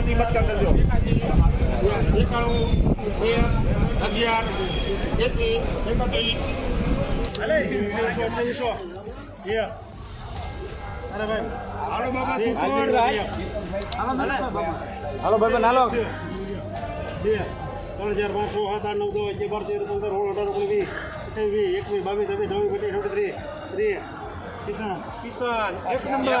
પાંચની મત કરી દેજો એકાણું બે અગિયાર એકવીસ એકત્રીસ અરે ભાઈ હાલો બાબા હાલો ભાઈ હાલો ત્રણ હજાર પાંચસો સાત આઠ નવ દસ અગિયાર બાર તેર પંદર સોળ અઢાર ઓગણીસ વીસ એકવીસ બાવીસ ત્રેવીસ ચોવીસ પચીસ છવ્વીસ ત્રીસ ત્રીસ કિસાન કિસાન એક નંબર.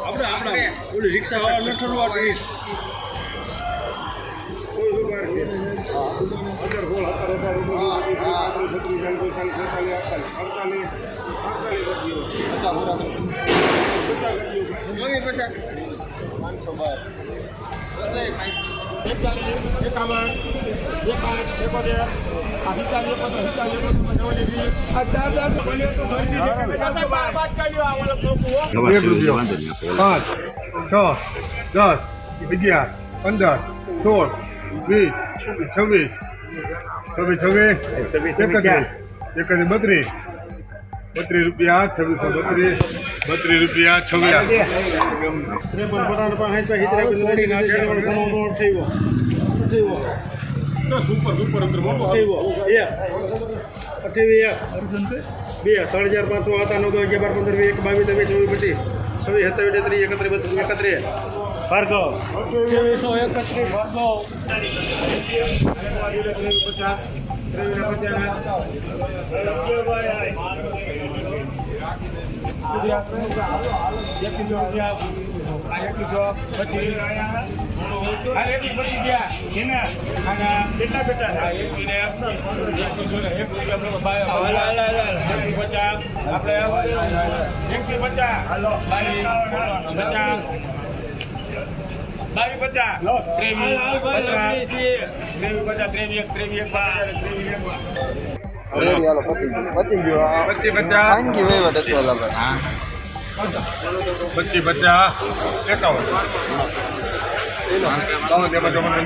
આપણે આપણે ઓલી રિક્ષા વાળા લઠરું આપીશ એકાવન એકાવન એકોતેર આ હિચાલી એકોતેર પાંચ છ દસ અગિયાર પંદર સોળ વીસ છવ્વીસ છવ્વીસ છવ્વીસ એકત્રીસ એકત્રીસ બત્રીસ બત્રીસ રૂપિયા છવ્વીસો બત્રીસ બત્રીસ રૂપિયા છવ્વીસ સુપર સુપર અંતર અઠ્યાવીસ બે ત્રણ હજાર પાંચસો હતા નવ દસ અગિયાર બાર પંદર વીસ એક બાવીસ ત્રેવીસ ચોવીસ પછી છવ્વીસ સત્તાવીસ ત્રીસ એકત્રીસ એકત્રીસ. ભાર્ગવ ત્રેવીસો એકત્રીસ ભાર્ગવ એકવીસો રૂપિયા આ એકવીસો પચીસ આ એકવીસ પચીસ ગયા એને આના કેટલા એકવીને એકવીસો ને એક રૂપિયા પચાસ આપણે એકવીસ પચાસ પચાસ. બાવીસ પચાસ ત્રેવીસ પચાસ ત્રેવીસ પચાસ ત્રેવીસ એક ત્રેવીસ એક પચાસ ત્રેવીસ એક પચીસ પચાસ પચીસ પચાસ એકાવન પંચાવન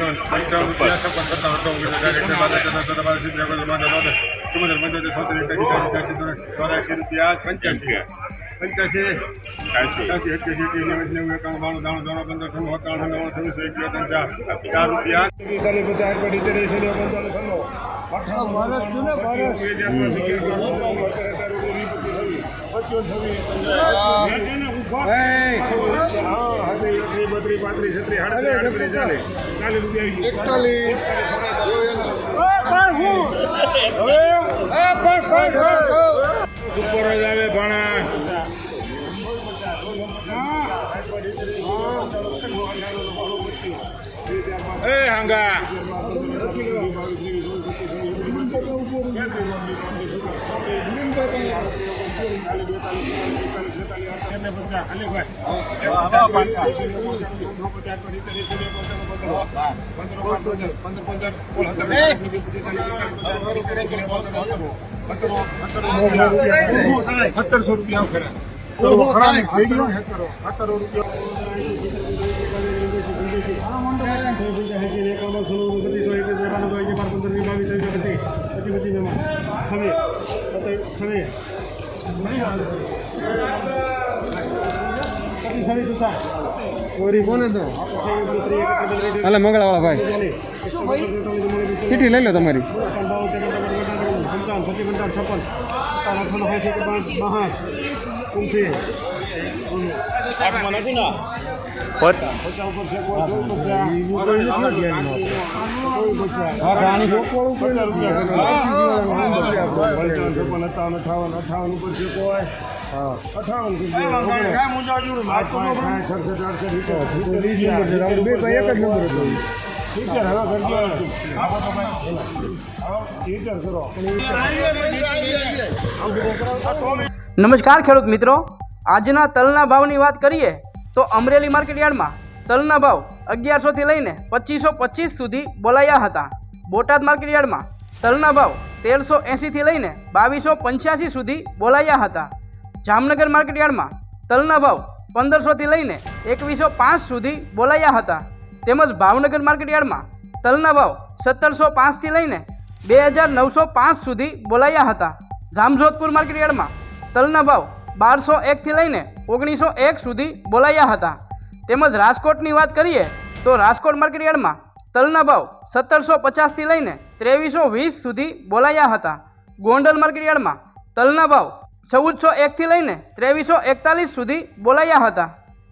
રૂપિયા પંચ્યાસી એક્યાસી એક્યાસી નેવું નેવું એકાણું બાણું ત્રાણું ત્રણ પંદર ત્રણ સત્તાવન અઠાવન છવ્વીસો એકવીસ ત્રણ ચાર ચાર રૂપિયા. ચાલીસ પચાસ પડી ત્રીસ પંચાવન છન્નું ઉપર જ આવે ભાણા એ હાંગા સત્તરસો રૂપિયા ખરા સત્તરો રૂપિયા. હાલે મંગળાવાળા ભાઈ. સીટી લઈ લો તમારી. છપ્પન એક નમસ્કાર ખેડૂત મિત્રો. આજના તલના ભાવની વાત કરીએ તો અમરેલી માર્કેટ યાર્ડમાં તલના ભાવ અગિયારસોથી લઈને પચીસો પચીસ સુધી બોલાયા હતા. બોટાદ માર્કેટ યાર્ડમાં તલના ભાવ તેરસો એંશીથી લઈને બાવીસો પંચ્યાસી સુધી બોલાયા હતા. જામનગર માર્કેટ યાર્ડમાં તલના ભાવ પંદરસોથી લઈને એકવીસો પાંચ સુધી બોલાયા હતા. તેમજ ભાવનગર માર્કેટ યાર્ડમાં તલના ભાવ સત્તરસો પાંચથી લઈને બે હજાર નવસો પાંચ સુધી બોલાયા હતા. જામજોધપુર માર્કેટ યાર્ડમાં તલના ભાવ બારસો એકથી લઈને ઓગણીસો એક સુધી બોલાયા હતા. તેમજ રાજકોટની વાત કરીએ, તો રાજકોટ માર્કેટ યાર્ડમાં તલના ભાવ સત્તરસો પચાસથી લઈને ત્રેવીસો વીસ સુધી બોલાયા હતા. ગોંડલ માર્કેટ યાર્ડમાં તલના ભાવ ચૌદસો એકથી લઈને ત્રેવીસો એકતાલીસ સુધી બોલાયા હતા.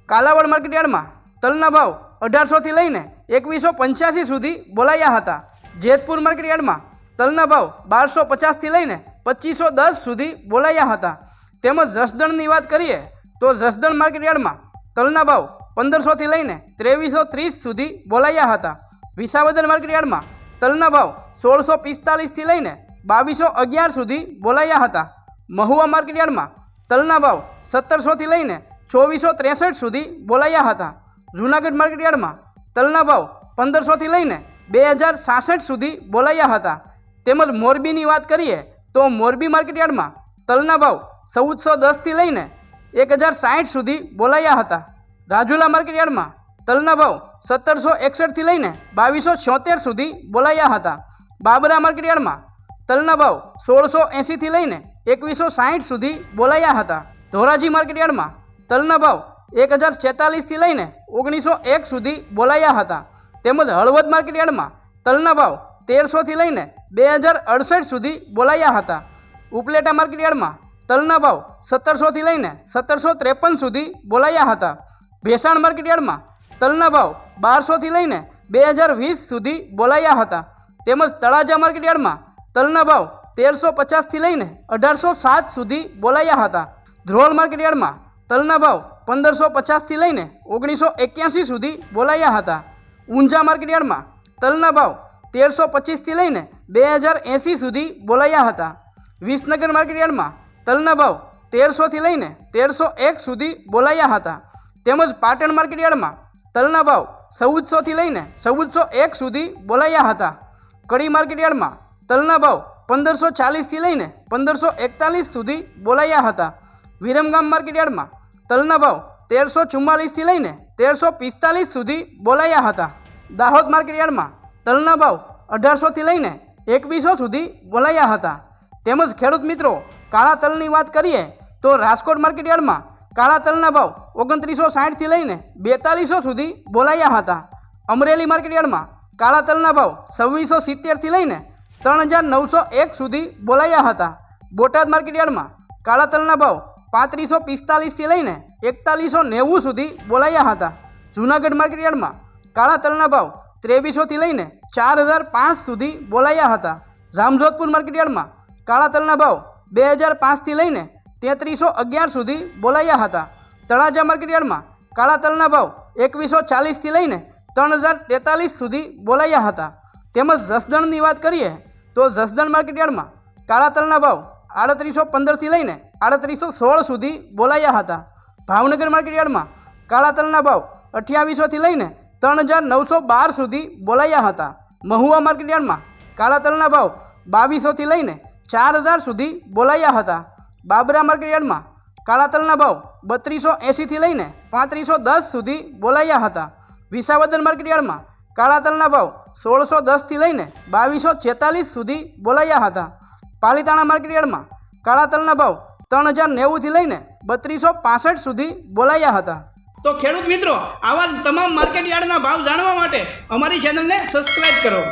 કાલાવડ માર્કેટયાર્ડમાં તલના ભાવ અઢારસોથી લઈને એકવીસો પંચ્યાસી સુધી બોલાયા હતા. જેતપુર માર્કેટયાર્ડમાં તલના ભાવ બારસો પચાસથી લઈને પચીસો દસ સુધી બોલાયા હતા. તેમજ રસદણની વાત કરીએ તો જસદણ માર્કેટ યાર્ડમાં તલના ભાવ પંદરસોથી લઈને ત્રેવીસો ત્રીસ સુધી બોલાયા હતા. વિસાવદર માર્કેટ યાર્ડમાં તલના ભાવ સોળસો પિસ્તાલીસથી લઈને બાવીસો અગિયાર સુધી બોલાયા હતા. મહુવા માર્કેટ યાર્ડમાં તલના ભાવ સત્તરસોથી લઈને ચોવીસો ત્રેસઠ સુધી બોલાયા હતા. જૂનાગઢ માર્કેટયાર્ડમાં તલના ભાવ પંદરસોથી લઈને બે હજાર સાસઠ સુધી બોલાયા હતા. તેમજ મોરબીની વાત કરીએ તો મોરબી માર્કેટ યાર્ડમાં તલના ભાવ ચૌદસો દસથી લઈને એક હજાર સાઠ સુધી બોલાયા હતા. રાજુલા માર્કેટ યાર્ડમાં તલના ભાવ સત્તરસો એકસઠથી લઈને બાવીસો છોતેર સુધી બોલાયા હતા. બાબરા માર્કેટ યાર્ડમાં તલના ભાવ સોળસો એંશીથી લઈને એકવીસો સાઠ સુધી બોલાયા હતા. ધોરાજી માર્કેટ યાર્ડમાં તલના ભાવ એક હજાર છેતાલીસથી લઈને ઓગણીસો એક સુધી બોલાયા હતા. તેમજ હળવદ માર્કેટ યાર્ડમાં તલના ભાવ તેરસોથી લઈને બે હજાર અડસઠ સુધી બોલાયા હતા. ઉપલેટા માર્કેટ યાર્ડમાં તલના ભાવ સત્તરસોથી લઈને સત્તરસો ત્રેપન સુધી બોલાયા હતા. ભેસાણ માર્કેટયાર્ડમાં તલના ભાવ બારસોથી લઈને બે હજાર વીસ સુધી બોલાયા હતા. તેમજ તળાજા માર્કેટયાર્ડમાં તલના ભાવ તેરસો પચાસથી લઈને અઢારસો સાત સુધી બોલાયા હતા. ધ્રોલ માર્કેટયાર્ડમાં તલના ભાવ પંદરસો પચાસથી લઈને ઓગણીસો એક્યાસી સુધી બોલાયા હતા. ઊંઝા માર્કેટ યાર્ડમાં તલના ભાવ તેરસો પચીસથી લઈને બે હજાર એંસી સુધી બોલાયા હતા. વિસનગર માર્કેટ યાર્ડમાં તલના ભાવ તેરસોથી લઈને તેરસો એક સુધી બોલાયા હતા. તેમજ પાટણ માર્કેટયાર્ડમાં તલના ભાવ ચૌદસોથી લઈને ચૌદસો એક સુધી બોલાયા હતા. કડી માર્કેટ યાર્ડમાં તલના ભાવ પંદરસો ચાલીસથી લઈને પંદરસો એકતાલીસ સુધી બોલાયા હતા. વિરમગામ માર્કેટ યાર્ડમાં તલના ભાવ તેરસો ચુમ્માલીસથી લઈને તેરસો પિસ્તાલીસ સુધી બોલાયા હતા. દાહોદ માર્કેટ યાર્ડમાં તલના ભાવ અઢારસોથી લઈને એકવીસો સુધી બોલાયા હતા. તેમજ ખેડૂત મિત્રો કાળા તલની વાત કરીએ તો રાજકોટ માર્કેટયાર્ડમાં કાળા તલના ભાવ ઓગણત્રીસો સાઠથી લઈને બેતાલીસો સુધી બોલાયા હતા. અમરેલી માર્કેટ યાર્ડમાં કાળા તલના ભાવ છવ્વીસો સિત્તેરથી લઈને ત્રણ હજાર નવસો એક સુધી બોલાયા હતા. બોટાદ માર્કેટ યાર્ડમાં કાળા તલના ભાવ પાંત્રીસો પિસ્તાલીસથી લઈને એકતાલીસો નેવું સુધી બોલાયા હતા. જૂનાગઢ માર્કેટ યાર્ડમાં કાળા તલના ભાવ ત્રેવીસોથી લઈને ચાર હજાર પાંચ સુધી બોલાયા હતા. રામજોધપુર માર્કેટ યાર્ડમાં કાળા તલના ભાવ બે હજાર પાંચથી લઈને તેત્રીસો અગિયાર સુધી બોલાયા હતા. તળાજા માર્કેટયાર્ડમાં કાળા તલના ભાવ એકવીસો ચાલીસથી લઈને ત્રણ હજાર તેતાલીસ સુધી બોલાયા હતા. તેમજ જસદણની વાત કરીએ તો જસદણ માર્કેટયાર્ડમાં કાળા તલના ભાવ આડત્રીસો પંદરથી લઈને આડત્રીસો સોળ સુધી બોલાયા હતા. ભાવનગર માર્કેટયાર્ડમાં કાળા તલના ભાવ અઠ્યાવીસોથી લઈને ત્રણ હજાર નવસો બાર સુધી બોલાયા હતા. મહુવા માર્કેટયાર્ડમાં કાળા તલના ભાવ બાવીસોથી લઈને ચાર હજાર સુધી બોલાયા હતા. બાબરા માર્કેટયાર્ડમાં કાળા તલના ભાવ બત્રીસો એંશીથી લઈને પાંત્રીસો દસ સુધી બોલાયા હતા. વિસાવદર માર્કેટ યાર્ડમાં કાળા તલના ભાવ સોળસો દસથી લઈને બાવીસો છેતાલીસ સુધી બોલાયા હતા. પાલીતાણા માર્કેટ યાર્ડમાં કાળા તલના ભાવ ત્રણ હજાર નેવુંથી લઈને બત્રીસો પાસઠ સુધી બોલાયા હતા. તો ખેડૂત મિત્રો, આવા તમામ માર્કેટ યાર્ડના ભાવ જાણવા માટે અમારી ચેનલને સબસ્ક્રાઈબ કરો.